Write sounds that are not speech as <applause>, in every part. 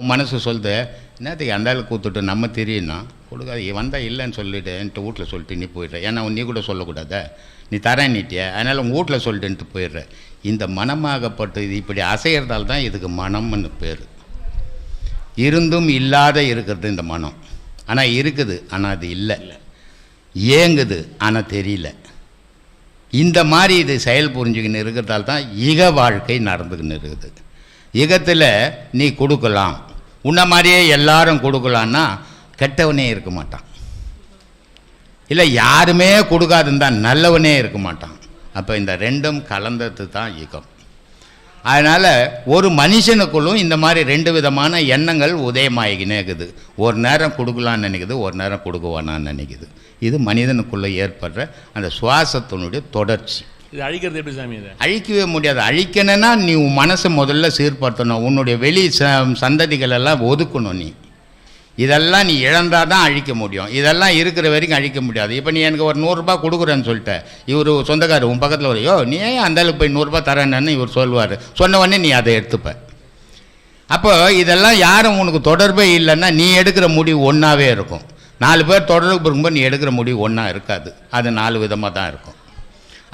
உன் மனசு சொல்லுது என்னத்துக்கு அந்த ஆளு கூத்துட்டு நம்ம தெரியணும் கொடுக்காது வந்தால் இல்லைன்னு சொல்லிட்டு என்கிட்ட வீட்டில் சொல்லிட்டு நீ போயிடுற. ஏன்னா நீ கூட சொல்லக்கூடாத? நீ தரேன் நீட்டிய? அதனால் உங்கள் வீட்டில் சொல்லிட்டுன்ட்டு போயிடுற. இந்த மனமாகப்பட்டு இது இப்படி அசைகிறதால தான் இதுக்கு மனம்னு பேர். இருந்தும் இல்லாத இருக்கிறது இந்த மனம். ஆனால் இருக்குது ஆனால் அது இல்லை. ஏங்குது ஆனால் தெரியல. இந்த மாதிரி இது செயல் புரிஞ்சுக்கின்னு இருக்கிறதால தான் இக வாழ்க்கை நடந்துக்கின்னு இருக்குது. இகத்தில் நீ கொடுக்கலாம். உன்ன மாதிரியே எல்லாரும் கொடுக்கலான்னா கெட்டவனே இருக்க மாட்டான். இல்லை யாருமே கொடுக்காதுன்னு தான் நல்லவனே இருக்க மாட்டான். அப்போ இந்த ரெண்டும் கலந்தது தான் ஈகம் அதனால் ஒரு மனுஷனுக்குள்ளும் இந்த மாதிரி ரெண்டு விதமான எண்ணங்கள் உதயமாகிக்கினே இருக்குது ஒரு நேரம் கொடுக்கலான்னு நினைக்குது ஒரு நேரம் கொடுக்குவானான்னு நினைக்குது. இது மனிதனுக்குள்ளே ஏற்படுற அந்த சுவாசத்தினுடைய தொடர்ச்சி. இது அழிக்கிறது எப்படி சாமி இதை? அழிக்கவே முடியாது. அழிக்கணும்னா நீ உன் மனசை முதல்ல சீர்படுத்தணும். உன்னுடைய வெளி ச சந்ததிகள் எல்லாம் ஒதுக்கணும் நீ. இதெல்லாம் நீ இழந்தால் தான் அழிக்க முடியும். இதெல்லாம் இருக்கிற வரைக்கும் அழிக்க முடியாது. இப்போ நீ எனக்கு ஒரு நூறுரூபா கொடுக்குறேன்னு சொல்லிட்டு. இவர் சொந்தக்காரர் உன் பக்கத்தில் ஒரு யோ நீ ஏன் அந்த அளவுக்கு போய் நூறுரூபா தரேன்னு இவர் சொல்லுவார். சொன்ன உடனே நீ அதை எடுத்துப்ப. அப்போ இதெல்லாம் யாரும் உனக்கு தொடர்பே இல்லைன்னா நீ எடுக்கிற முடிவு ஒன்றாவே இருக்கும். நாலு பேர் தொடர்பு இருக்கும்போது நீ எடுக்கிற முடிவு ஒன்றா இருக்காது. அது நாலு விதமாக தான் இருக்கும்.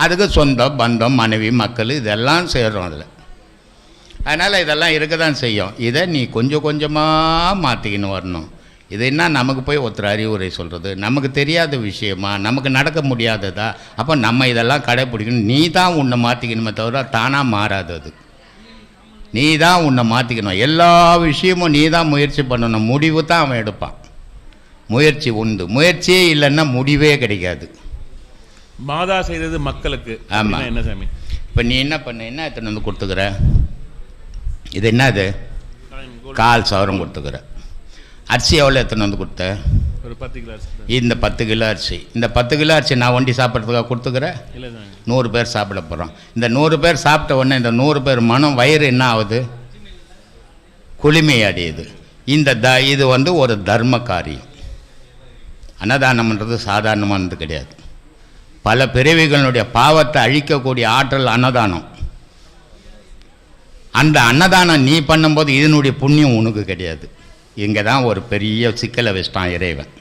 அதுக்கு சொந்தம் பந்தம் மனைவி மக்கள் இதெல்லாம் சேரும் அதில். அதனால் இதெல்லாம் இருக்க தான் செய்யும். இதை நீ கொஞ்சம் கொஞ்சமாக மாற்றிக்கின்னு வரணும். இது என்ன நமக்கு போய் ஒருத்தர் அறிவுரை சொல்கிறது நமக்கு தெரியாத விஷயமா? நமக்கு நடக்க முடியாததா? அப்போ நம்ம இதெல்லாம் கடைப்பிடிக்கணும் நீ தான் உன்னை மாற்றிக்கணுமே தவிர தானாக மாறாது அது. நீ தான் உன்னை மாற்றிக்கணும் எல்லா விஷயமும் நீ தான் முயற்சி பண்ணணும். முடிவு தான் அவன் எடுப்பான். முயற்சி உண்டு. முயற்சியே இல்லைன்னா முடிவே கிடைக்காது. மாதா செய்தது மக்களுக்கு. ஆமா. அப்படின்னா என்ன சாமி? இப்போ நீ என்ன பண்ண என்ன எத்தனை வந்து கொடுத்துக்கிற? இது என்னது கால். சவரம் கொடுத்துக்கிற. அரிசி எவ்வளோ எத்தனை வந்து கொடுத்த? ஒரு பத்து கிலோ அரிசி. இந்த பத்து கிலோ அரிசி. இந்த பத்து கிலோ அரிசி நான் ஒண்டி சாப்பிட்றதுக்காக கொடுத்துக்கிறேன் நூறு பேர் சாப்பிட போகிறோம் இந்த நூறு பேர் சாப்பிட்ட உடனே இந்த நூறு பேர் மனம் வயிறு என்ன ஆகுது? குளிமை அடையுது இந்த த இது வந்து ஒரு தர்ம காரியம் அன்னதானம்ன்றது சாதாரணமானது கிடையாது. பல பிறவிகளுடைய பாவத்தை அழிக்கக்கூடிய ஆற்றல் அன்னதானம். அந்த அன்னதானம் நீ பண்ணும்போது இதனுடைய புண்ணியம் உனக்கு கிடையாது. இங்கே தான் ஒரு பெரிய சிக்கலை வச்சிட்டான் இறைவன்.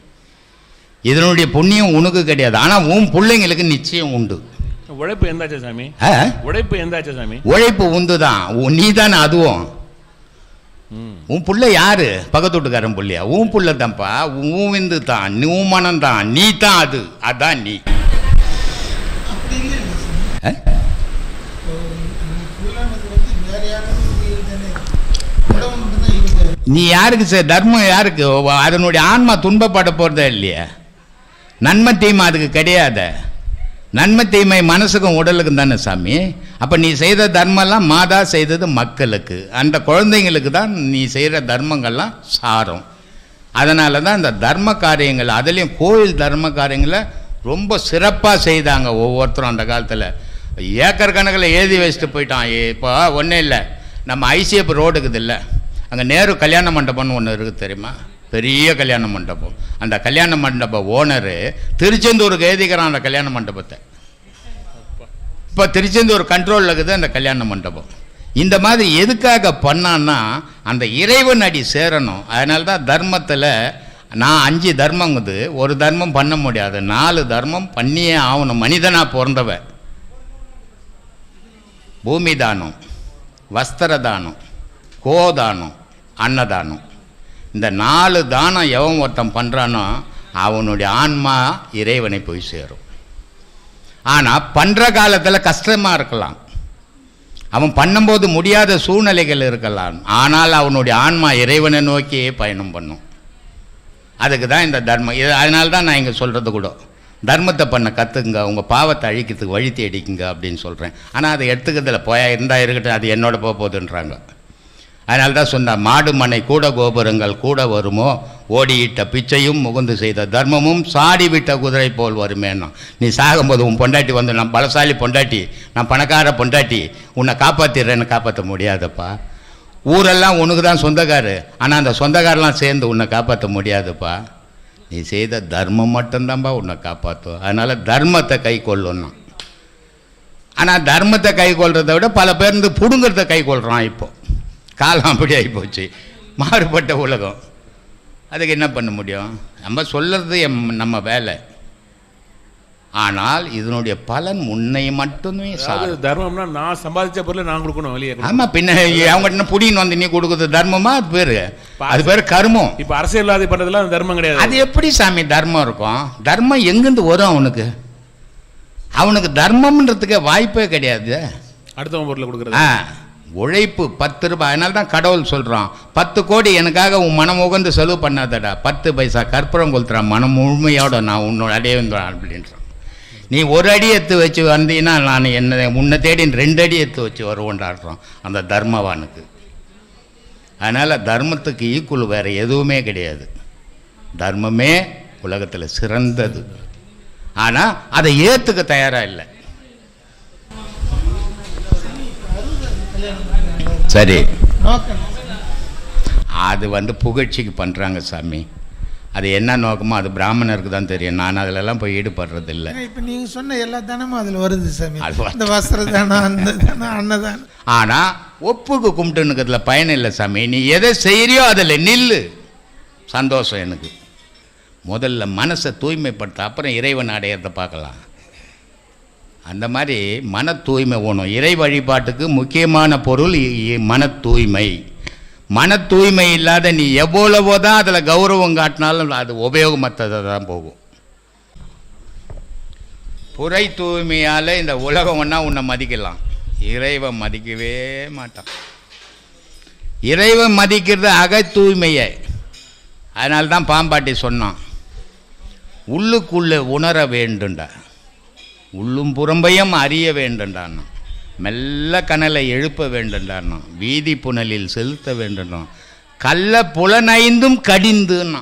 இதனுடைய புண்ணியம் உனக்கு கிடையாது. ஆனால் உன் பிள்ளைங்களுக்கு நிச்சயம் உண்டு. உழைப்பு எந்தாச்சா சாமி? உழைப்பு எந்தாச்சா சாமி? உழைப்பு உண்டு தான் நீ தானே அதுவும் உன் புள்ள யாரு? பக்கத்து வீட்டுக்காரன் புள்ளையா? உன் புள்ள தான்ப்பா. உன் விந்து தான் நீ மனம் தான் நீ தான் அது. அதான் நீ. நீ யாருக்கு சார்? தர்மம் யாருக்கு? அதனுடைய ஆன்மா துன்பப்பட போகிறதே இல்லையா? நன்மை தீமை அதுக்கு கிடையாத? நன்மை தீமை மனசுக்கும் உடலுக்கும் தானே சாமி. அப்போ நீ செய்த தர்மம்லாம் மாதா செய்தது மக்களுக்கு. அந்த குழந்தைங்களுக்கு தான் நீ செய்கிற தர்மங்கள்லாம் சாரும். அதனால தான் இந்த தர்ம காரியங்கள் அதுலேயும் கோயில் தர்ம காரியங்களை ரொம்ப சிறப்பாக செய்தாங்க ஒவ்வொருத்தரும் அந்த காலத்தில். ஏக்கர் கணக்கில் எழுதி வச்சுட்டு போயிட்டான். இப்போ ஒன்றும் இல்லை. நம்ம ஐசிஎஃப் ரோடு இருக்குது இல்லை. அங்கே நேரு கல்யாண மண்டபம்னு ஒன்று இருக்குது தெரியுமா? பெரிய கல்யாண மண்டபம். அந்த கல்யாண மண்டப ஓனரு திருச்செந்தூருக்கு எழுதிக்கிறான் அந்த கல்யாண மண்டபத்தை. இப்போ திருச்செந்தூர் கண்ட்ரோலில் இருக்குது அந்த கல்யாண மண்டபம். இந்த மாதிரி எதுக்காக பண்ணான்னா அந்த இறைவன் அடி சேரணும். அதனால தான் தர்மத்தில் நான் அஞ்சு தர்மங்குது ஒரு தர்மம் பண்ண முடியாது. நாலு தர்மம் பண்ணியே ஆகணும். மனிதனாக பிறந்தவன் பூமி தானம் வஸ்திர தானம் கோதானம் அன்னதானம். இந்த நாலு தானம் எவன் ஒருத்தன் பண்ணுறானோ அவனுடைய ஆன்மா இறைவனை போய் சேரும். ஆனால் பண்ணுற காலத்தில் கஷ்டமாக இருக்கலாம். அவன் பண்ணும்போது முடியாத சூழ்நிலைகள் இருக்கலாம். ஆனால் அவனுடைய ஆன்மா இறைவனை நோக்கியே பயணம் பண்ணும். அதுக்கு தான் இந்த தர்மம் இது அதனால தான் நான் இங்கே சொல்கிறது கூட. தர்மத்தை பண்ண கற்றுக்குங்க உங்கள் பாவத்தை அழிக்கிறதுக்கு வழி தேடிக்குங்க அப்படின்னு சொல்கிறேன் ஆனால் அதை எடுத்துக்கிறதுல போயா இருந்தால் இருக்கட்டும் அது என்னோட போக போகுதுன்றாங்க. அதனால தான் சொன்ன மாடு மனை கூட கோபுரங்கள் கூட வருமோ? ஓடியிட்ட பிச்சையும் முகுந்து செய்த தர்மமும் சாடி விட்ட குதிரை போல் வருமேன்னா. நீ சாகும்போது உன் பொண்டாட்டி வந்து நான் பலசாலி பொண்டாட்டி நான் பணக்கார பொண்டாட்டி உன்னை காப்பாற்றிடுறேன்னு காப்பாற்ற முடியாதப்பா. ஊரெல்லாம் உனக்கு தான் சொந்தக்காரு. ஆனால் அந்த சொந்தக்காரெலாம் சேர்ந்து உன்னை காப்பாற்ற முடியாதுப்பா. நீ செய்த தர்மம் மட்டும்தான்ப்பா உன்னை காப்பாற்றும் அதனால் தர்மத்தை கை கொள்ளணும் ஆனால் தர்மத்தை கை கொள்றதை விட பல பேர் இந்த பிடுங்கிறத கை கொள்கிறான் இப்போ. காலம் அப்படி ஆகிப்போச்சு மாறுபட்ட உலகம். அதுக்கு என்ன பண்ண முடியும்? நம்ம சொல்கிறது எம் நம்ம வேலை. ஆனால் இதனுடைய பலன் உன்னை மட்டுமே தர்மம்னா நான் சம்பாதிச்ச பொருளை நான் கொடுக்கணும் வெளியே. ஆமாம் பின்ன அவங்க என்ன புடின்னு வந்து நீ கொடுக்குறது தர்மமா? அது பேர். அது பேர் கர்மம். இப்ப அரசியல்வாதி பண்றதெல்லாம் தர்மம் கிடையாது. அது எப்படி சாமி தர்மம் இருக்கும்? தர்மம் எங்கேருந்து வரும் அவனுக்கு? அவனுக்கு தர்மம்ன்றதுக்கு வாய்ப்பே கிடையாது. அடுத்தவன் பொருளை கொடுக்கறது. ஆ உழைப்பு பத்து ரூபாய். அதனால தான் கடவுள் சொல்கிறான் பத்து கோடி எனக்காக உன் மனம் உகந்து செலவு பண்ணாதடா. பத்து பைசா கற்பூரம் கொளுத்துறான் மனம் முழுமையோட நான் உன்னோட அடைய வந்தான் அப்படின்றான். நீ ஒரு அடி எடுத்து வச்சு வந்தீங்கன்னா நான் என்ன உன்னை தேடி ரெண்டு அடி எடுத்து வச்சு வருவோன்றாடுறோம் அந்த தர்மவானுக்கு. அதனால் தர்மத்துக்கு ஈக்குவல் வேறு எதுவுமே கிடையாது. தர்மமே உலகத்தில் சிறந்தது. ஆனால் அதை ஏற்றுக்க தயாராக இல்லை. சரி. அது வந்து புகழ்ச்சிக்கு பண்ணுறாங்க சாமி. அது என்ன நோக்கமோ அது பிராமணருக்கு தான் தெரியும். நான் அதிலெல்லாம் போய் ஈடுபடுறது இல்லை இப்ப நீங்க சொன்ன எல்லா தானமும் அதுல வருது சாமி. இந்த வஸ்திர தானம் அந்த தானம் அன்னதானம். ஆனால் ஒப்புக்கு கும்பிட்டுனுக்கிறதுல பயன் இல்லை சாமி. நீ எதை செய்கிறியோ அதில் நில்லு. சந்தோஷம் எனக்கு. முதல்ல மனசை தூய்மைப்படுத்த அப்புறம் இறைவன் அடையிறத பார்க்கலாம். அந்த மாதிரி மன தூய்மை வேணும். இறை வழிபாட்டுக்கு முக்கியமான பொருள் மன தூய்மை மன தூய்மை இல்லாத நீ எவ்வளவோ தான் அதில் கௌரவம் காட்டினாலும் அது உபயோகமற்றதை தான் போகும். புரை தூய்மையால் இந்த உலகம் ஒன்றா உன்னை மதிக்கலாம். இறைவன் மதிக்கவே மாட்டான். இறைவன் மதிக்கிறது அக தூய்மையை. அதனால தான் பாம்பாட்டி சொன்னான். உள்ளுக்குள்ளே உணர வேண்டுண்டா. உள்ளும் புறம்பையும் அறிய வேண்டுண்டான் மெல்ல கனலை எழுப்ப வேண்டுண்டான் வீதி புனலில் செலுத்த வேண்டுண்டான் கள்ள புலனைந்தும் கடிந்துன்னா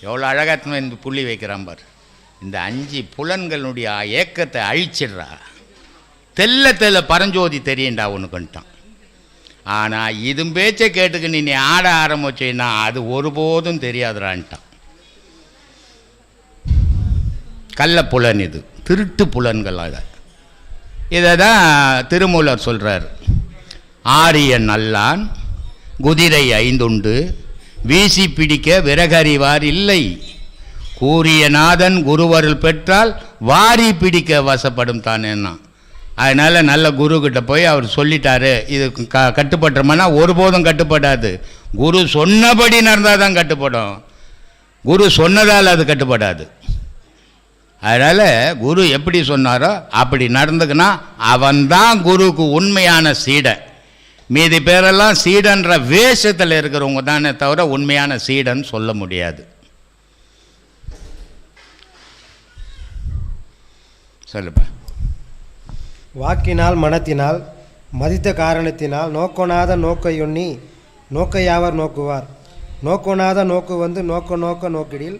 எவ்வளோ அழகாக இந்த புள்ளி வைக்கிறான் பார். இந்த அஞ்சு புலன்களுடைய ஏக்கத்தை அழிச்சிடுறா. தெல்ல தெல்ல பரஞ்சோதி தெரியண்டா உனக்குன்ட்டான். ஆனால் இதும் பேச்சை கேட்டுக்கு நீ ஆட ஆரம்பிச்சேன்னா அது ஒருபோதும் தெரியாதுடான்ட்டான். கள்ள புலன் இது. திருட்டு புலன்கள் அதை. இதை தான் திருமூலர் சொல்கிறார் ஆரியன் நல்லான் குதிரை ஐந்துண்டு வீசி பிடிக்க விறகறிவார் இல்லை. கூறிய நாதன் குருவருள் பெற்றால் வாரி பிடிக்க வசப்படும் தானேன்னா. அதனால் நல்ல குருக்கிட்ட போய் அவர் சொல்லிட்டாரு. இது க கட்டுப்பட்டுறோம்னா ஒருபோதும் கட்டுப்படாது. குரு சொன்னபடி நடந்தால் தான் கட்டுப்படும். குரு சொன்னதால் அது கட்டுப்படாது. அதனால் குரு எப்படி சொன்னாரோ அப்படி நடந்துக்குன்னா அவன்தான் குருவுக்கு உண்மையான சீடன் மீதி பேரெல்லாம் சீடன்ற வேஷத்தில் இருக்கிறவங்க தானே தவிர உண்மையான சீடன் சொல்ல முடியாது. சொல்லுப்பா. வாக்கினால் மனத்தினால் மதித்த காரணத்தினால் நோக்கொணாத நோக்கையொண்ணி நோக்கையாவர் நோக்குவார். நோக்கொணாத நோக்கு வந்து நோக்க நோக்க நோக்கிடில்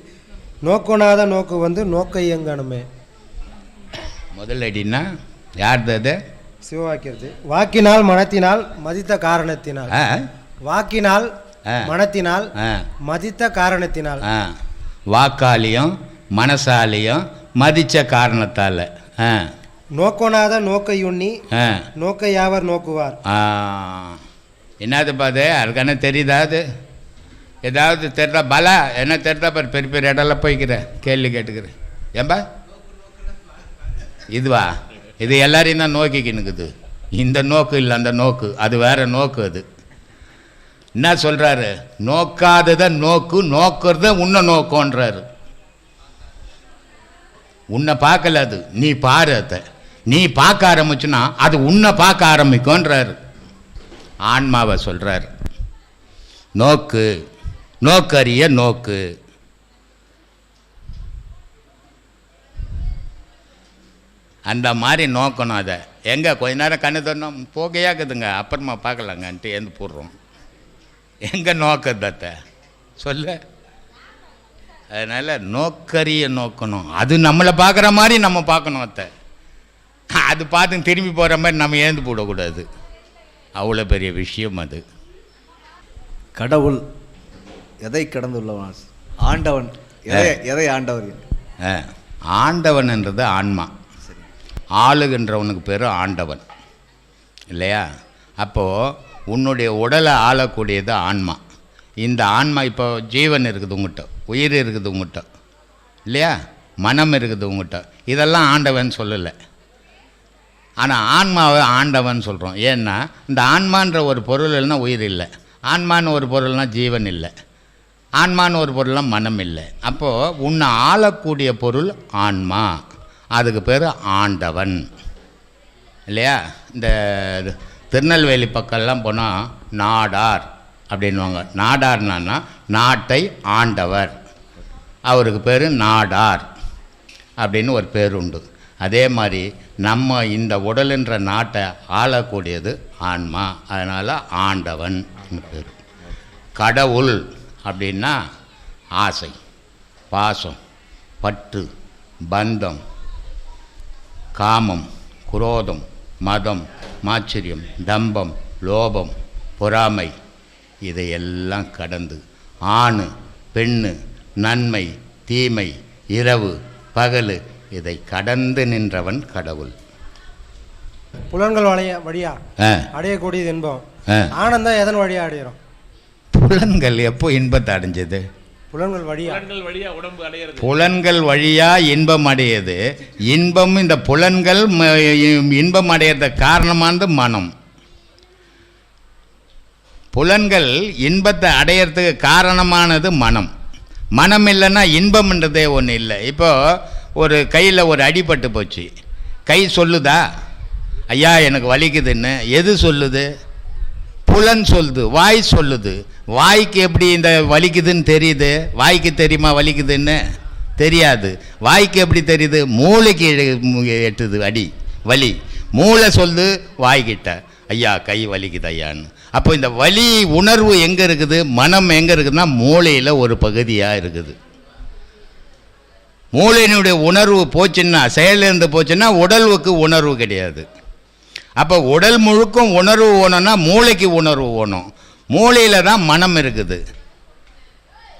நோக்கொணாத நோக்கு வந்து நோக்கையங்கணுமே முதல் அடின்னா யார்து அது? சிவவாக்கியது வாக்கினால் மனத்தினால் மதித்த காரணத்தினால். வாக்கினால். மனத்தினால் மதித்த காரணத்தினால். வாக்காலியும் மனசாலியும் மதித்த காரணத்தால். ஆ. நோக்கொணாத நோக்கையுண்ணி ஆ. நோக்கையாவர் நோக்குவார்? ஆ. என்னதுப்பா அது அதுக்கான தெரியுதா அது? ஏதாவது தெரிதா பலா என்ன தெரிதா பாரு பெரிய பெரிய இடம்லாம் போய்க்கிறேன் கேள்வி கேட்டுக்கிறேன் ஏன்பா? இதுவா? இது எல்லாரையும் தான் நோக்கிக்கினுக்குது இந்த நோக்கு இல்லை அந்த நோக்கு. அது வேற நோக்கு அது. என்ன சொல்கிறாரு நோக்காததை நோக்கு நோக்கிறத உன்னை நோக்கோன்றாரு உன்னை பார்க்கல அது. நீ பாரு அதை. நீ பார்க்க ஆரம்பிச்சுன்னா அது உன்னை பார்க்க ஆரம்பிக்கும்ன்றாரு. ஆன்மாவை சொல்கிறார் நோக்கு. நோக்கரிய நோக்கு. அந்த மாதிரி நோக்கணும் அதை. எங்கே கொஞ்ச நேரம் கண்ணு தரணும் போகையாக்குதுங்க அப்புறமா பார்க்கலாங்கன்ட்டு ஏந்து போடுறோம். எங்கே நோக்குது சொல்ல சொல்லு. அதனால் நோக்கரிய நோக்கணும். அது நம்மளை பார்க்குற மாதிரி நம்ம பார்க்கணும் அத்தை. அது பார்த்து திரும்பி போகிற மாதிரி நம்ம ஏந்து போடக்கூடாது. அவ்வளோ பெரிய விஷயம் அது. கடவுள் எதை கடந்துள்ளவன்? ஆண்டவன். எதை எதை ஆண்டவர்? ஆ, ஆண்டவன்ன்றது ஆன்மா. ஆளுகின்றவனுக்கு பேர் ஆண்டவன். இல்லையா? அப்போது உன்னுடைய உடலை ஆளக்கூடியது ஆன்மா. இந்த ஆன்மா இப்போ ஜீவன் இருக்குது உங்கள்கிட்ட உயிர் இருக்குது உங்கள்கிட்ட இல்லையா? மனம் இருக்குது உங்கள்கிட்ட இதெல்லாம் ஆண்டவன் சொல்லலை. ஆனால் ஆன்மாவை ஆண்டவன் சொல்கிறோம் ஏன்னா இந்த ஆன்மான்ற ஒரு பொருள் இல்லைன்னா உயிர் இல்லை. ஆன்மான்னு ஒரு பொருள்னா ஜீவன் இல்லை. ஆன்மான்னு ஒரு பொருள்லாம் மனம் இல்லை. அப்போது உன்னை ஆளக்கூடிய பொருள் ஆன்மா. அதுக்கு பேர் ஆண்டவன். இல்லையா? இந்த திருநெல்வேலி பக்கம்லாம் போனால் நாடார் அப்படின்வாங்க நாடார்னா நாட்டை ஆண்டவர். அவருக்கு பேர் நாடார் அப்படின்னு ஒரு பேர் உண்டு. அதே மாதிரி நம்ம இந்த உடலுன்ற நாட்டை ஆளக்கூடியது ஆன்மா. அதனால் ஆண்டவன் பேர். கடவுள். அப்படின்னா ஆசை பாசம் பற்று பந்தம் காமம் குரோதம் மதம் மாச்சரியம் தம்பம் லோபம் பொறாமை இதையெல்லாம் கடந்து ஆணு பெண்ணு நன்மை தீமை இரவு பகல் இதை கடந்து நின்றவன் கடவுள். புலன்கள் வழிய வழியா அடையக்கூடியது இன்பம். ஆனந்தம் எதன் வழியா அடையிறோம்? புலன்கள் எப்போ இன்பத்தை அடைஞ்சது? புலன்கள் வழியா. புலன்கள் வழியா உடம்பு அடையிறது. புலன்கள் வழியா இன்பம் அடையுது இன்பம் இந்த புலன்கள் இன்பம் அடையறதுக்கு காரணமானது மனம். புலன்கள் இன்பத்தை அடையறதுக்கு காரணமானது மனம். மனம் இல்லைன்னா இன்பம்ன்றதே ஒன்று இல்லை. இப்போ ஒரு கையில் ஒரு அடிபட்டு போச்சு. கை சொல்லுதா? ஐயா எனக்கு வலிக்குதுன்னு. எது சொல்லுது? புலன் சொல்லுது வாய் சொல்லுது. வாய்க்கு எப்படி இந்த வலிக்குதுன்னு தெரியுது? வாய்க்கு தெரியுமா வலிக்குதுன்னு? தெரியாது. வாய்க்கு எப்படி தெரியுது? மூளைக்கு எட்டுது அடி வலி. மூளை சொல்லுது வாய்கிட்ட. ஐயா கை வலிக்குது ஐயான்னு. அப்போ இந்த வலி உணர்வு எங்கே இருக்குது? மனம் எங்கே இருக்குதுன்னா மூளையில் ஒரு பகுதியாக இருக்குது. மூளையினுடைய உணர்வு போச்சுன்னா செயலிருந்து போச்சுன்னா உடலுக்கு உணர்வு கிடையாது. அப்போ உடல் முழுக்கும் உணர்வு ஓணும்னா மூளைக்கு உணர்வு ஓணும். மூளையில் தான் மனம் இருக்குது.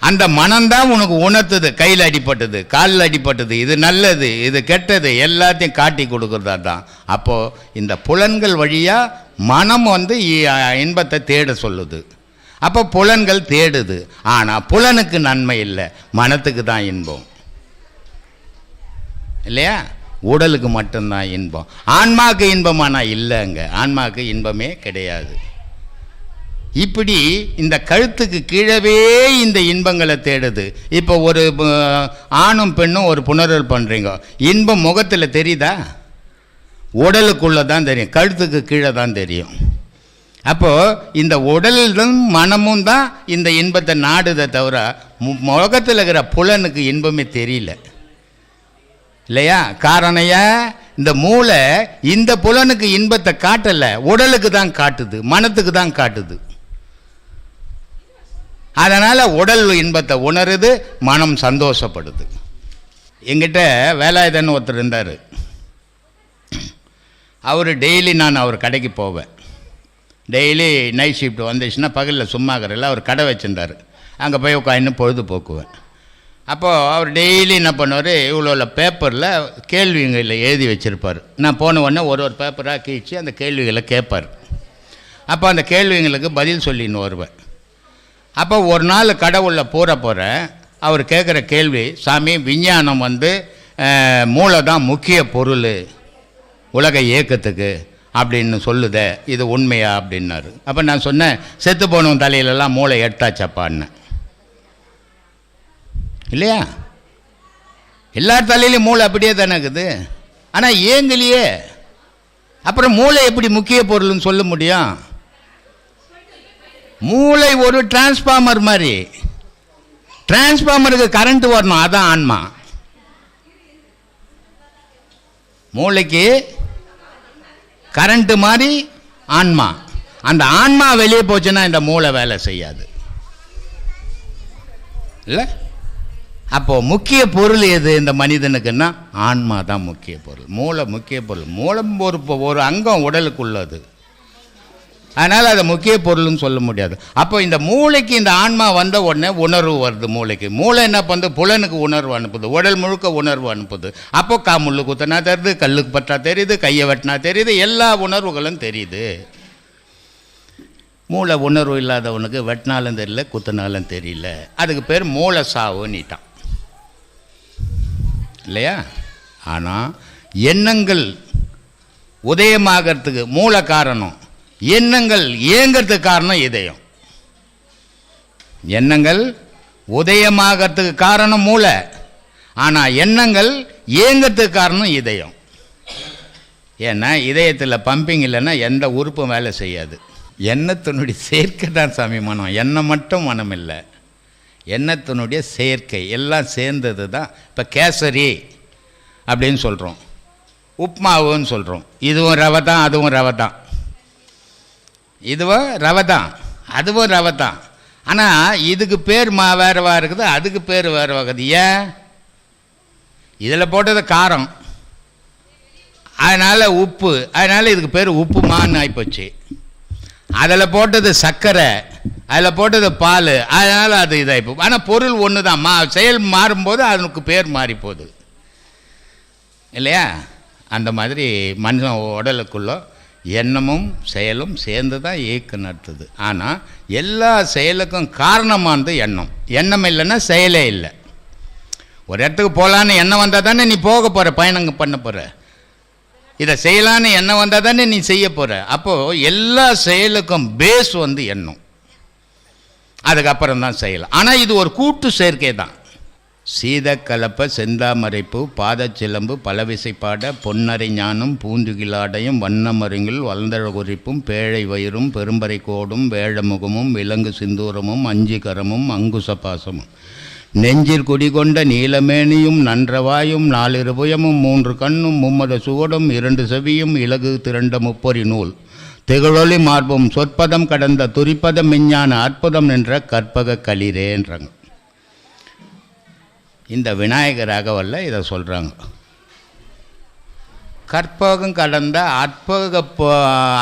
அந்த மனம்தான் உனக்கு உணர்த்துது கையில் அடிப்பட்டது காலில் அடிப்பட்டது இது நல்லது இது கெட்டது எல்லாத்தையும் காட்டி கொடுக்குறதா தான் அப்போது இந்த புலன்கள் வழியாக மனம் வந்து இ- இன்பத்தை தேட சொல்லுது. அப்போ புலன்கள் தேடுது. ஆனால் புலனுக்கு நன்மை இல்லை. மனத்துக்கு தான் இன்பம். இல்லையா? உடலுக்கு மட்டும்தான் இன்பம். ஆன்மாவுக்கு இன்பமானா இல்லைங்க. ஆன்மாவுக்கு இன்பமே கிடையாது. இப்படி இந்த கழுத்துக்கு கீழவே இந்த இன்பங்களை தேடுது. இப்போ ஒரு ஆணும் பெண்ணும் ஒரு புணர்வு பண்ணுறீங்க இன்பம் முகத்தில் தெரியுதா? உடலுக்குள்ளே தான் தெரியும். கழுத்துக்கு கீழே தான் தெரியும். அப்போது இந்த உடலும் மனமும் தான் இந்த இன்பத்தை நாடுதை தவிர மு- முகத்தில் இருக்கிற புலனுக்கு இன்பமே தெரியல. இல்லையா? காரணம் இந்த மூளை இந்த புலனுக்கு இன்பத்தை காட்டலை. உடலுக்கு தான் காட்டுது. மனத்துக்கு தான் காட்டுது. அதனால் உடல் இன்பத்தை உணருது மனம் சந்தோஷப்படுது. எங்கிட்ட வேலாயுதன் ஒருத்தர் இருந்தார். அவர் டெய்லி நான் அவர் கடைக்கு போவேன். டெய்லி நைட் ஷிஃப்ட் வந்துச்சுன்னா பகலில் சும்மா இருக்கிறதில்ல அவர் கடை வச்சுருந்தார். அங்கே போய் உட்காந்து பொழுது போக்குவேன் அப்போது அவர் டெய்லி என்ன பண்ணுவார் இவ்வளோ பேப்பரில் கேள்விகளில் எழுதி வச்சுருப்பார். நான் போன உடனே ஒரு ஒரு பேப்பராக கீழ்ச்சி அந்த கேள்விகளை கேட்பார். அப்போ அந்த கேள்விங்களுக்கு பதில் சொல்லின்னு வருவேன். அப்போ ஒரு நாள் கடவுளில் போகிற போகிறேன் அவர் கேட்குற கேள்வி சாமி விஞ்ஞானம் வந்து மூளை தான் முக்கிய பொருள் உலக இயக்கத்துக்கு அப்படின்னு சொல்லுதே இது உண்மையா? அப்படின்னாரு. அப்போ நான் சொன்னேன் செத்து போனவன் தலையிலெல்லாம் மூளை எடுத்தாச்சப்பான்னு இல்லையா? எல்லார் தலையிலையும் மூளை அப்படியே தானே இருக்குது. ஆனால் ஏங்கலையே. அப்புறம் மூளை எப்படி முக்கிய பொருள்னு சொல்ல முடியும்? மூளை ஒரு டிரான்ஸ்ஃபார்மர் மாதிரி. டிரான்ஸ்ஃபார்மருக்கு கரண்ட் வரணும் அதான் ஆன்மா. மூளைக்கு கரண்ட் மாதிரி ஆன்மா. அந்த ஆன்மா வெளியே போச்சுன்னா இந்த மூளை வேலை செய்யாது. இல்லை? அப்போ முக்கிய பொருள் எது இந்த மனிதனுக்குன்னா ஆன்மா தான் முக்கிய பொருள். மூளை முக்கிய பொருள். மூலம் ஒரு ஒரு அங்கம் உடலுக்குள்ளது. அதனால் அதை முக்கிய பொருள்னு சொல்ல முடியாது. அப்போ இந்த மூளைக்கு இந்த ஆன்மா வந்த உடனே உணர்வு வருது மூளைக்கு. மூளை என்ன பண்ணுது? புலனுக்கு உணர்வு அனுப்புது. உடல் முழுக்க உணர்வு அனுப்புது. அப்போ கா முள்ளு குத்தினா தெரியுது கல்லுக்கு பற்றா தெரியுது கையை வெட்டினா தெரியுது எல்லா உணர்வுகளும் தெரியுது. மூளை உணர்வு இல்லாதவனுக்கு வெட்டினாலும் தெரியல குத்தினாலும் தெரியல. அதுக்கு பேர் மூளை சாவுன்னிட்டான். இல்லையா? ஆனால் எண்ணங்கள் உதயமாகறதுக்கு மூல காரணம். எண்ணங்கள் ஏங்கிறதுக்கு காரணம் இதயம். எண்ணங்கள் உதயமாகறதுக்கு காரணம் மூளை. ஆனால் எண்ணங்கள் இயங்கிறதுக்கு காரணம் இதயம். ஏன்னா இதயத்தில் பம்பிங் இல்லைன்னா எந்த உறுப்பும் வேலை செய்யாது. எண்ணத்தினுடைய சேர்க்கை தான் சாமி மனம். எண்ணம் மட்டும் மனம் இல்லை. எண்ணத்தினுடைய சேர்க்கை. எல்லாம் சேர்ந்தது தான் இப்போ கேசரி அப்படின்னு சொல்கிறோம் உப்மாவுன்னு சொல்கிறோம் இதுவும் ரவை தான் அதுவும் ரவை தான். இதுவும் ரவை தான் அதுவும் ரவை தான் ஆனால் இதுக்கு பேர் மா வேறவா இருக்குது அதுக்கு பேர் வேறு இருக்குது. ஏன் இதில் போட்டது காரம். அதனால் உப்பு. அதனால் இதுக்கு பேர் உப்புமான்னு ஆகிப்போச்சு அதில் போட்டது சர்க்கரை. அதில் போட்டது பால். அதனால் அது இதாகிப்போ ஆனால் பொருள் ஒன்று தான் மா செயல் மாறும்போது அதனுக்கு பேர் மாறி போகுது இல்லையா? அந்த மாதிரி மனுஷன் உடலுக்குள்ளே எண்ணமும் செயலும் சேர்ந்து தான் இயக்கு நடத்துது ஆனால் எல்லா செயலுக்கும் காரணமானது எண்ணம். எண்ணம் இல்லைன்னா செயலே இல்லை. ஒரு இடத்துக்கு போகலான்னு எண்ணம் வந்தால் தானே நீ போக போகிற பயணங்க பண்ண போகிற இதை செய்யலான்னு எண்ணம் வந்தால் தானே நீ செய்ய போகிற அப்போது எல்லா செயலுக்கும் பேஸ் வந்து எண்ணம். அதுக்கப்புறம் தான் செய்யலாம் ஆனால் இது ஒரு கூட்டு சேர்க்கை தான். சீதக்கலப்ப செந்தாமரைப்பு பாதச்சிலம்பு பலவிசைப்பாட பொன்னரை ஞானம் பூந்துகிலாடையும் வண்ணமருங்கில் வளர்ந்தழ குறிப்பும் பேழை வயிறும் பெரும்பறை கோடும் வேழமுகமும் விலங்கு சிந்தூரமும் அஞ்சிகரமும் அங்குசபாசமும். நெஞ்சில் குடிகொண்ட நீலமேனியும் நன்றவாயும் நாலிருபுயமும் மூன்று கண்ணும் மும்மத சுவடும் இரண்டு செவியும் இலகு திரண்ட முப்பொறி நூல். திகழொலி மார்பும் சொற்பதம் கடந்த துரிப்பதம் விஞ்ஞான அற்புதம் என்ற கற்பக களிரேன்றாங்க இந்த விநாயகர் அகவல்ல இதை சொல்கிறாங்க கற்பகம் கடந்த அற்பக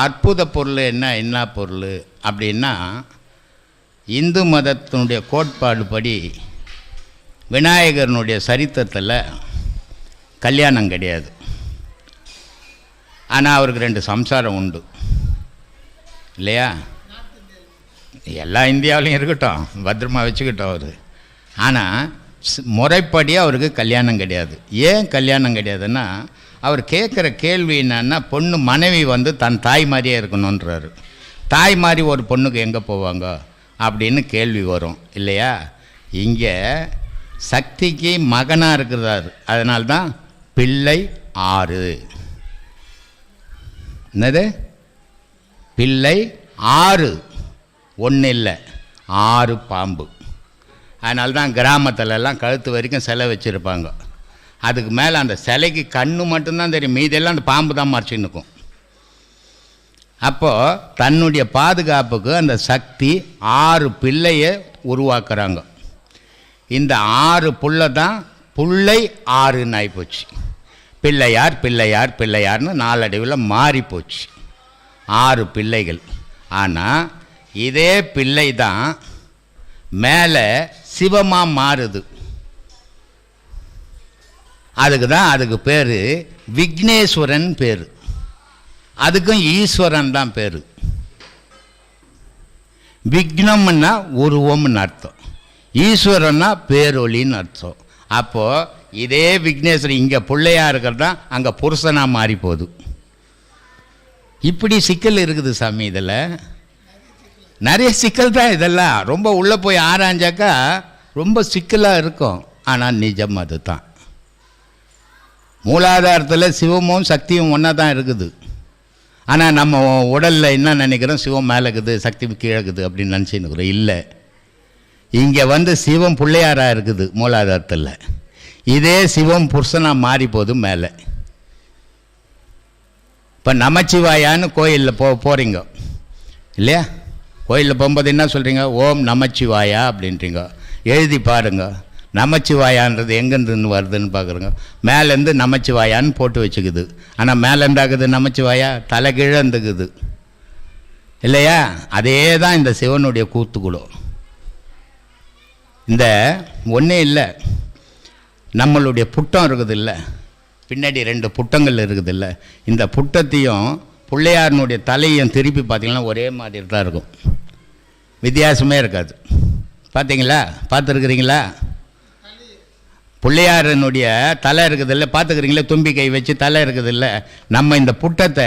அற்புத பொருள் என்ன என்ன பொருள்? அப்படின்னா இந்து மதத்தினுடைய கோட்பாடு படி விநாயகரனுடைய சரித்திரத்தில் கல்யாணம் கிடையாது. ஆனால் அவருக்கு ரெண்டு சம்சாரம் உண்டு. இல்லையா? எல்லா இந்தியாவிலையும் இருக்கட்டும் பத்திரமா வச்சுக்கிட்டோம் அவர். ஆனால் முறைப்படி அவருக்கு கல்யாணம் கிடையாது. ஏன் கல்யாணம் கிடையாதுன்னா அவர் கேட்குற கேள்வி என்னன்னா பொண்ணு மனைவி வந்து தன் தாய் மாதிரியே இருக்கணுன்றாரு தாய் மாதிரி ஒரு பொண்ணுக்கு எங்கே போவாங்க? அப்படின்னு கேள்வி வரும். இல்லையா? இங்கே சக்திக்கு மகனாக இருக்கிறார். அதனால்தான் பிள்ளை ஆறு. என்னது? பிள்ளை ஆறு. ஒன்று இல்லை. ஆறு பாம்பு. அதனால தான் கிராமத்துலலாம் கழுத்து வரைக்கும் சிலை வச்சுருப்பாங்க. அதுக்கு மேலே அந்த சிலைக்கு கண்ணு மட்டும்தான் தெரியும். மீதெல்லாம் அந்த பாம்பு தான் மறைச்சின்னு இருக்கும். அப்போது தன்னுடைய பாதுகாப்புக்கு அந்த சக்தி ஆறு பிள்ளையை உருவாக்குறாங்க. இந்த ஆறு புள்ள தான் புள்ளை ஆறுன்னு ஆகிப்போச்சு பிள்ளையார் பிள்ளையார் பிள்ளையார்னு நாளடைவில் மாறிப்போச்சு. ஆறு பிள்ளைகள். ஆனால் இதே பிள்ளை தான் மேலே சிவமாக மாறுது. அதுக்கு தான் அதுக்கு பேர் விக்னேஸ்வரன் பேர். அதுக்கும் ஈஸ்வரன் தான் பேர். விக்னம்னா உருவம்னு அர்த்தம். ஈஸ்வரன்னா பேரொளின்னு அர்த்தம். அப்போது இதே விக்னேஸ்வரன் இங்கே பிள்ளையாக இருக்கிறது தான் அங்கே புருஷனாக மாறி போகுது இப்படி சிக்கல் இருக்குது சாமி இதில். நிறைய சிக்கல் தான் இதெல்லாம். ரொம்ப உள்ளே போய் ஆராய்ஞ்சாக்கா ரொம்ப சிக்கலாக இருக்கும். ஆனால் நிஜம் அது தான் மூலாதாரத்தில் சிவமும் சக்தியும் ஒன்றா தான் இருக்குது. ஆனால் நம்ம உடலில் என்ன நினைக்கிறோம்? சிவம் மேலே இருக்குது சக்தி கீழே இருக்குது அப்படின்னு நினச்சின்னு இல்லை. இங்கே வந்து சிவம் பிள்ளையாராக இருக்குது மூலாதாரத்தில். இதே சிவம் புருஷனாக மாறி போகுது மேலே. இப்போ நமச்சிவாயான்னு கோயிலில் போ போகிறீங்க இல்லையா? கோயிலில் போகும்போது என்ன சொல்கிறீங்க ஓம் நமச்சிவாயா அப்படின்றீங்க. எழுதி பாருங்க. நமச்சிவாயான்றது எங்கேருந்து வருதுன்னு பார்க்குறோங்க மேலேருந்து நமச்சிவாயான்னு போட்டு வச்சுக்குது. ஆனால் மேலேருந்தாக்குது நமச்சிவாயா தலை இருந்துக்குது. இல்லையா? அதே தான் இந்த சிவனுடைய கூத்துக்குழு. இந்த ஒன்றே இல்லை. நம்மளுடைய புட்டம் இருக்குது இல்லை பின்னாடி ரெண்டு புட்டங்கள் இருக்குது இல்லை இந்த புட்டத்தையும் பிள்ளையாரனுடைய தலையும் திருப்பி பார்த்திங்கன்னா ஒரே மாதிரி தான் இருக்கும். வித்தியாசமே இருக்காது. பார்த்தீங்களா பார்த்துருக்குறீங்களா? பிள்ளையாரனுடைய தலை இருக்குதில்ல பார்த்துக்கிறீங்களா? தும்பி கை வச்சு தலை இருக்குதில்ல. நம்ம இந்த புட்டத்தை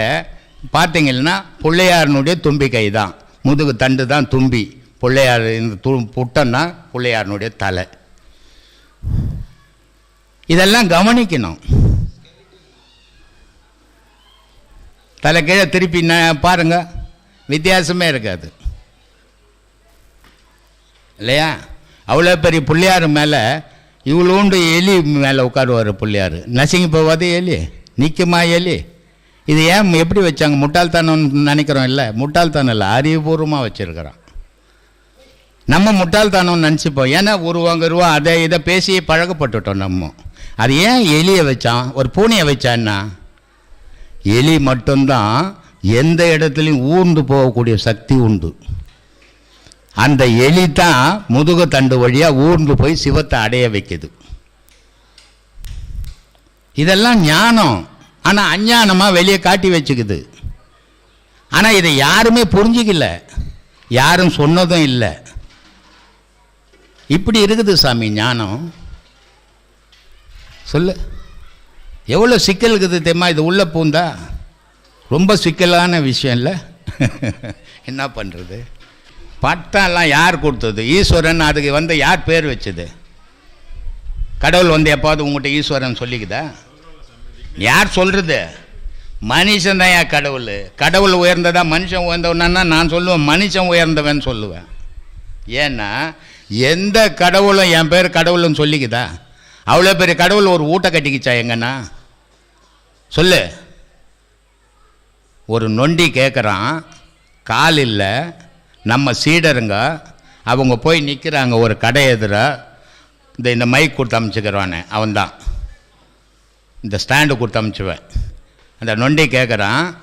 பார்த்தீங்கன்னா பிள்ளையாரனுடைய தும்பி கை தான். முதுகு தண்டு தான் தும்பி. பிள்ளையார் இந்த து புட்டம்னா பிள்ளையாரனுடைய தலை. இதெல்லாம் கவனிக்கணும். தலை கீழே திருப்பி நான் பாருங்க. வித்தியாசமே இருக்காது. இல்லையா? அவ்வளோ பெரிய பிள்ளையார் மேலே இவ்வளோண்டு எலி மேலே உட்காருவார் பிள்ளையார். நசுங்கி போவாது எலி. நிற்குமா எலி? இது ஏன் எப்படி வச்சாங்க? முட்டாள்தானம்னு நினைக்கிறோம் இல்லை. முட்டாள்தானம் இல்லை. அறிவுபூர்வமாக வச்சுருக்கிறோம் நம்ம முட்டாள்தனம்னு நினச்சிப்போம். ஏன்னா உருவாங்க ரூபா அதை இதை பேசி பழக்கப்பட்டுட்டோம் நம்ம. அது ஏன் எலியை வச்சான்? ஒரு பூனையை வச்சான்னா எலி மட்டும்தான் எந்த இடத்துலையும் ஊர்ந்து போகக்கூடிய சக்தி உண்டு. அந்த எலி தான் முதுகு தண்டு வழியாக ஊர்ந்து போய் சிவத்தை அடைய வைக்குது. இதெல்லாம் ஞானம். ஆனால் அஞ்ஞானமாக வெளியே காட்டி வச்சுக்குது. ஆனால் இதை யாருமே புரிஞ்சிக்கல. யாரும் சொன்னதும் இல்லை. இப்படி இருக்குது சாமி ஞானம். சொல்லு. எவ்வளோ சிக்கல் இருக்குது தெரியுமா? இது உள்ளே பூந்தா. ரொம்ப சிக்கலான விஷயம் இல்லை. <laughs> என்ன பண்ணுறது பட்டம்லாம் யார் கொடுத்தது? ஈஸ்வரன் அதுக்கு வந்து யார் பேர் வச்சது? கடவுள் வந்து எப்போது உங்கள்கிட்ட ஈஸ்வரன் சொல்லிக்குதா? யார் சொல்கிறது மனுஷன் தான் ஏன் கடவுள். கடவுள் உயர்ந்ததா மனுஷன் உயர்ந்தவனா நான் சொல்லுவேன் மனுஷன் உயர்ந்தவன் சொல்லுவேன். ஏன்னா எந்த கடவுளும் என் பேர் கடவுள்னு சொல்லிக்குதா? அவ்வளோ பெரிய கடவுள் ஒரு ஊட்ட கட்டிக்கிச்சா எங்கன்னா? சொல்லு. ஒரு நொண்டி கேட்குறான் கால் இல்லை நம்ம சீடருங்க அவங்க போய் நிற்கிறாங்க ஒரு கடை எதிர. இந்த இந்த மைக் கொடுத்து அமுச்சுக்கிறவானே அவன்தான். இந்த ஸ்டாண்டு கொடுத்து அமுச்சுவேன். அந்த நொண்டி கேட்குறான்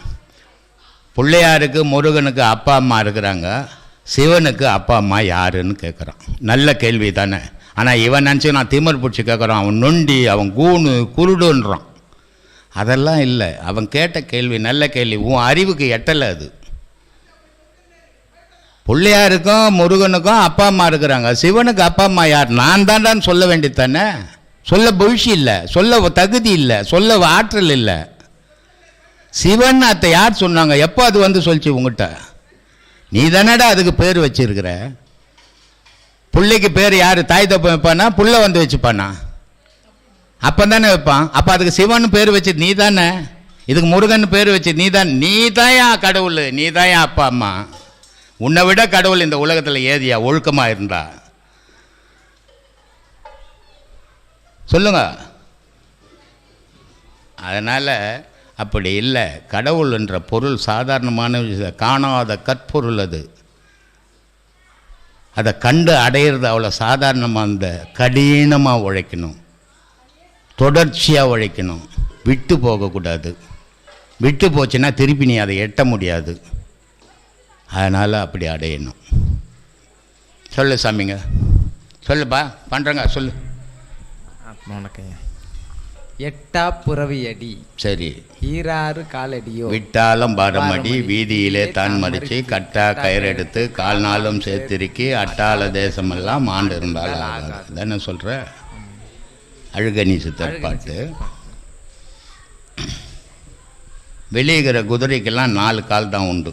பிள்ளையாருக்கு முருகனுக்கு அப்பா அம்மா இருக்கிறாங்க. சிவனுக்கு அப்பா அம்மா யாருன்னு கேட்குறான் நல்ல கேள்வி தானே. ஆனால் இவன் நினச்சி நான் திமிர் பிடிச்சி கேட்குறான் அவன் நொண்டி அவன் கூணு குருடுன்றான். அதெல்லாம் இல்லை. அவன் கேட்ட கேள்வி நல்ல கேள்வி. உன் அறிவுக்கு எட்டலை அது. பிள்ளையாருக்கும் முருகனுக்கும் அப்பா அம்மா இருக்கிறாங்க. சிவனுக்கு அப்பா அம்மா யார்? நான் தாண்டான்னு சொல்ல வேண்டியது தானே? சொல்ல பவிஷி இல்லை. சொல்ல தகுதி இல்லை. சொல்ல ஆற்றல் இல்லை. சிவன் அத்தை யார் சொன்னாங்க? எப்போ அது வந்து சொல்லிச்சு உங்ககிட்ட? நீ தானடா அதுக்கு பேர் வச்சிருக்கிற? பிள்ளைக்கு பேர் யார்? தாய் தப்பு வைப்பானா? புள்ள வந்து வச்சுப்பானா? அப்போ தானே வைப்பான். அப்போ அதுக்கு சிவன் பேர் வச்சு நீ தானே இதுக்கு முருகன் பேர் வச்சு நீ தான் நீ தான் கடவுள். நீ தான் அப்பா அம்மா. உன்னை விட கடவுள் இந்த உலகத்தில் ஏதியா ஒழுக்கமாக இருந்தா? சொல்லுங்க. அதனால் அப்படி இல்லை. கடவுள் என்ற பொருள் சாதாரணமான காணாத கற்பொருள் அது. அதை கண்டு அடையிறது அவ்வளோ சாதாரணமாக அந்த கடினமாக உழைக்கணும். தொடர்ச்சியாக உழைக்கணும். விட்டு போகக்கூடாது. விட்டு போச்சுன்னா திருப்பி நீ அதை எட்ட முடியாது. அதனால் அப்படி அடையணும். சொல்லு சாமிங்க. சொல்லுப்பா பண்ணுறங்க சொல்லு. எட்டா புறவியடி. சரி. ஈராறு காலடியோ. விட்டாலும் பாரமடி வீதியிலே தான் மறித்து கட்டா கயிறெடுத்து கால் நாளும் சேர்த்திருக்கி அட்டாள தேசமெல்லாம் ஆண்டு இருந்தால் ஆகாது. தானே சொல்கிற அழுகனி சித்தர் பாட்டு. வெளியிகிற குதிரைக்கெல்லாம் நாலு கால் தான் உண்டு.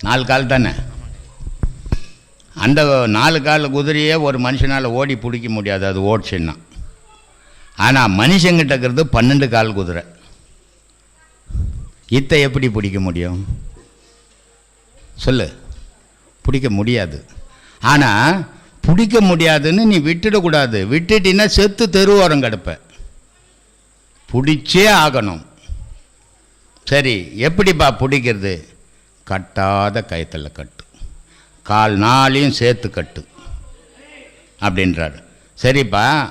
நாலு கால் தானே? அந்த நாலு கால் குதிரையே ஒரு மனுஷனால் ஓடி பிடிக்க முடியாது அது ஓடிச்சுன்னா. ஆனால் மனுஷங்கிட்ட இருக்கிறது பன்னெண்டு கால் குதிரை. இத்தை எப்படி பிடிக்க முடியும்? சொல்லு. பிடிக்க முடியாது. ஆனால் பிடிக்க முடியாதுன்னு நீ விட்டுடக்கூடாது விட்டுட்டின்னா செத்து தெருவோரம் கிடப்ப. பிடிச்சே ஆகணும். சரி எப்படிப்பா பிடிக்கிறது? கட்டாத கயத்தில் கட்டு. கால் நாளையும் சேர்த்து கட்டு. அப்படின்றாரு. சரிப்பா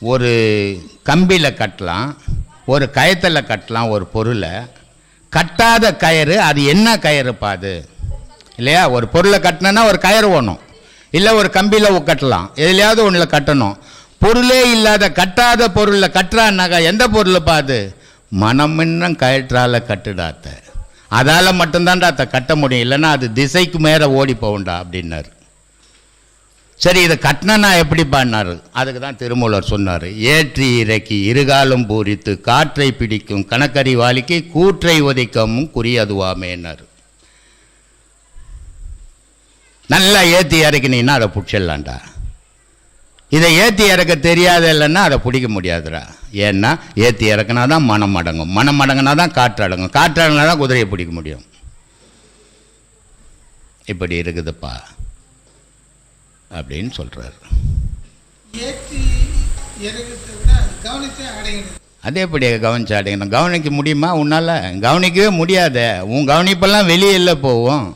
ஒரு கம்பியில் கட்டலாம் ஒரு கயத்தில் கட்டலாம் ஒரு பொருளை. கட்டாத கயிறு அது என்ன கயிறுப்பா அது? இல்லையா? ஒரு பொருளை கட்டினா ஒரு கயிறு வேணும் இல்லை ஒரு கம்பியில் கட்டலாம். எதுலையாவது ஒன்றில் கட்டணும். பொருளே இல்லாத கட்டாத பொருளில் கட்டுறான்னாக்கா எந்த பொருளுப்பா அது? மனமின்னும் கயிற்றால் கட்டுடாத்த அதால் மட்டும்தான்டா அதை கட்ட முடியும். இல்லைன்னா அது திசைக்கு மேலே ஓடி போகும்டா அப்படின்னாரு. சரி இதை கட்டினா எப்படி பண்ணார் அதுக்கு தான் திருமூலர் சொன்னார். ஏற்றி இறக்கி இருகாலும் பூரித்து காற்றை பிடிக்கும் கணக்கறி வாலிக்கு கூற்றை உதைக்கமும் குறியதுவாமேனார் நல்லா ஏற்றி இறக்கினீங்கன்னா அதை பிடிச்சிடலாம்டா. இதை ஏற்றி இறக்க தெரியாத இல்லைன்னா அதை பிடிக்க முடியாதுடா. ஏன்னா ஏற்றி இறக்குனா தான் மனம் அடங்கும். மனம் அடங்கினா தான் காற்று அடங்கும். காற்று அடங்கினா தான் குதிரையை பிடிக்க முடியும். இப்படி இருக்குதுப்பா. அப்படின்னு சொல்கிறார் அது எப்படி கவனிச்சு அடையணும்? கவனிக்க முடியுமா? உன்னால்? கவனிக்கவே முடியாத. உன் கவனிப்பெல்லாம் வெளியில் போகும்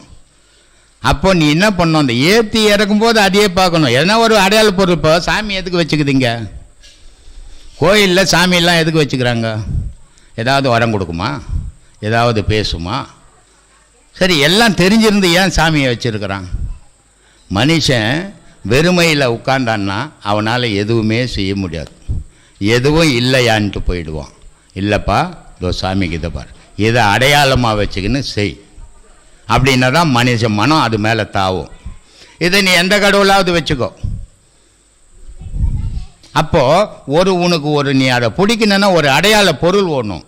அப்போ நீ என்ன பண்ணணும்? அந்த ஏற்றி இறக்கும்போது அதையே பார்க்கணும். எதனா ஒரு அடையாள பொருள் இப்போ சாமி எதுக்கு வச்சுக்குதுங்க? கோயிலில் சாமியெல்லாம் எதுக்கு வச்சுக்கிறாங்க? ஏதாவது வரம் கொடுக்குமா? ஏதாவது பேசுமா? சரி எல்லாம் தெரிஞ்சிருந்து ஏன் சாமியை வச்சுருக்கிறான்? மனுஷன் வெறுமையில் உட்காந்தான்னா அவனால் எதுவுமே செய்ய முடியாது. எதுவும் இல்லையான்ட்டு போயிடுவான். இல்லைப்பா இதோ சாமிக்கு இதை பாரு. இதை அடையாளமாக வச்சுக்கின்னு செய். அப்படின்னா தான் மனுஷன் மனம் அது மேலே தாவும். இதை நீ எந்த கடவுளாவது வச்சுக்கோ. அப்போது ஒரு உனக்கு ஒரு நீ அதை பிடிக்கணுன்னா ஒரு அடையாள பொருள் ஒன்றும்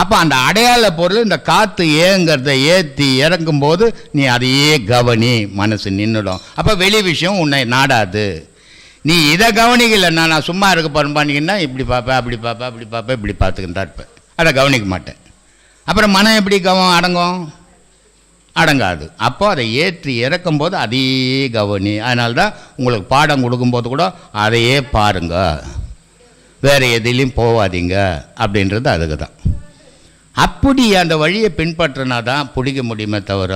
அப்போ அந்த அடையாள பொருள் இந்த காற்று ஏங்கிறத ஏற்றி இறங்கும்போது நீ அதையே கவனி மனசு நின்றுடும் அப்போ வெளி விஷயம் உன்னை நாடாது. நீ இதை கவனிக்கலைன்னா நான் சும்மா இருக்க பண்ணீங்கன்னா இப்படி பார்ப்பேன் அப்படி பார்ப்பேன் அப்படி பார்ப்பேன் இப்படி பார்த்துக்கிட்டு தான் இருப்பேன் அதை கவனிக்க மாட்டேன். அப்புறம் மனம் எப்படி கவனம் அடங்கும்? அடங்காது. அப்போ அதை ஏற்றி இறக்கும்போது அதையே கவனி. அதனால தான் உங்களுக்கு பாடம் கொடுக்கும்போது கூட அதையே பாருங்க. வேறு எதிலையும் போகாதீங்க அப்படின்றது அதுக்கு தான் அப்படி அந்த வழியை பின்பற்றினா தான் பிடிக்க முடியுமே தவிர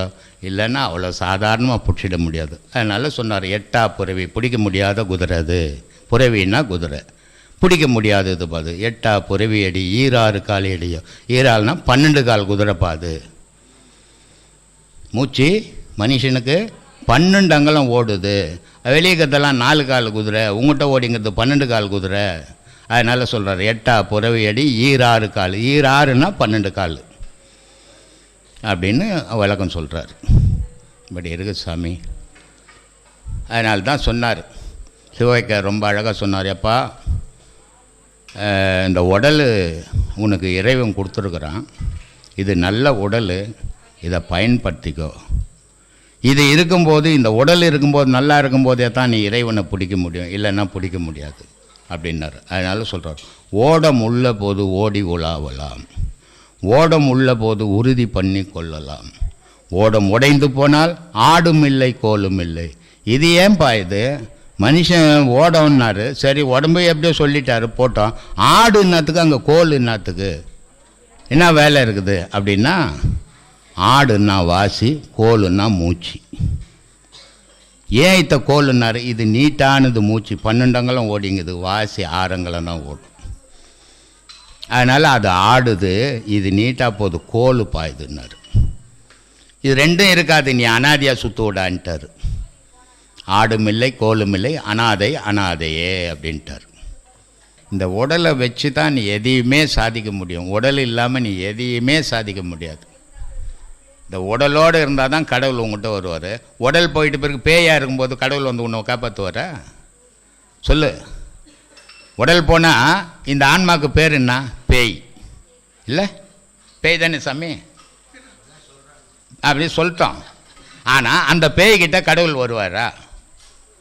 இல்லைன்னா அவ்வளோ சாதாரணமாக பிடிச்சிட முடியாது. அதனால் சொன்னார் எட்டா புறவி பிடிக்க முடியாத குதிரை அது. புறவின்னா குதிரை. பிடிக்க முடியாதது பாது. எட்டா புறவி அடி ஈராறு கால் அடியோ பன்னெண்டு கால் குதிரை பாது மூச்சு மனுஷனுக்கு பன்னெண்டு அங்கலம் ஓடுது. வெளியக்கத்தெல்லாம் நாலு கால் குதிரை உங்கள்கிட்ட ஓடிங்கிறது பன்னெண்டு கால் குதிரை. அதனால் சொல்கிறார் எட்டா புறவி அடி ஈராறு கால். ஈராறுனா பன்னெண்டு கால். அப்படின்னு விளக்கம் சொல்கிறார் இப்படி இருக்கு சாமி. அதனால தான் சொன்னார். சிவவைக்க ரொம்ப அழகாக சொன்னார் எப்பா இந்த உடல் உனக்கு இறைவன் கொடுத்துருக்குறான். இது நல்ல உடல். இதை பயன்படுத்திக்கோ. இது இருக்கும்போது இந்த உடல் இருக்கும்போது நல்லா இருக்கும்போதே தான் நீ இறைவனை பிடிக்க முடியும். இல்லைன்னா பிடிக்க முடியாது. அப்படின்னாரு. அதனால் சொல்கிறார் ஓடம் உள்ள போது ஓடி உலாவலாம். ஓடம் உள்ள போது உறுதி பண்ணி கொள்ளலாம். ஓடம் உடைந்து போனால் ஆடும் இல்லை கோலும் இல்லை. இது ஏன்பா இது? மனுஷன் ஓடம்னாரு. சரி உடம்பு எப்படியோ சொல்லிட்டாரு போட்டோம் ஆடு என்னத்துக்கு அங்கே கோல் என்னத்துக்கு என்ன வேலை இருக்குது அப்படின்னா ஆடுன்னா வாசி கோலுன்னா மூச்சு. ஏன் இத்த கோலுன்னாரு இது நீட்டானது மூச்சு. பன்னெண்டங்களும் ஓடிங்குது வாசி ஆறங்களும் தான் ஓடும். அதனால் அது ஆடுது இது நீட்டாக போகுது கோலு பாயுதுன்னாரு. இது ரெண்டும் இருக்காது நீ அனாதையாக சுற்று விடான்ட்டார் ஆடும் இல்லை கோலும் இல்லை அனாதை அனாதையே அப்படின்ட்டார். இந்த உடலை வச்சு தான் நீ எதையுமே சாதிக்க முடியும். உடல் இல்லாமல் நீ எதையுமே சாதிக்க முடியாது. இந்த உடலோடு இருந்தால் தான் கடவுள் உங்கள்கிட்ட வருவார். உடல் போயிட்டு பிறகு பேயாக இருக்கும்போது கடவுள் வந்து உன்னை காப்பாற்றுவாரா சொல்லு. உடல் போனால் இந்த ஆன்மாக்கு பேர் என்ன? பேய். இல்லை? பேய் தானே சாமி? அப்படி சொல்லிட்டோம். ஆனால் அந்த பேய்கிட்ட கடவுள் வருவாரா?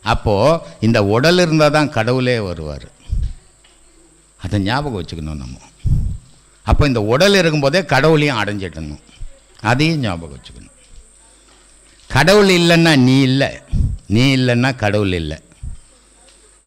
அப்போது இந்த உடல் இருந்தால் தான் கடவுளே வருவார். அதை ஞாபகம் வச்சுக்கணும் நம்ம. அப்போ இந்த உடல் இருக்கும்போதே கடவுளையும் அடைஞ்சிடணும். அதையும் ஞாபகம் வச்சுக்கணும். கடவுள் இல்லைன்னா நீ இல்லை. நீ இல்லைன்னா கடவுள் இல்லை.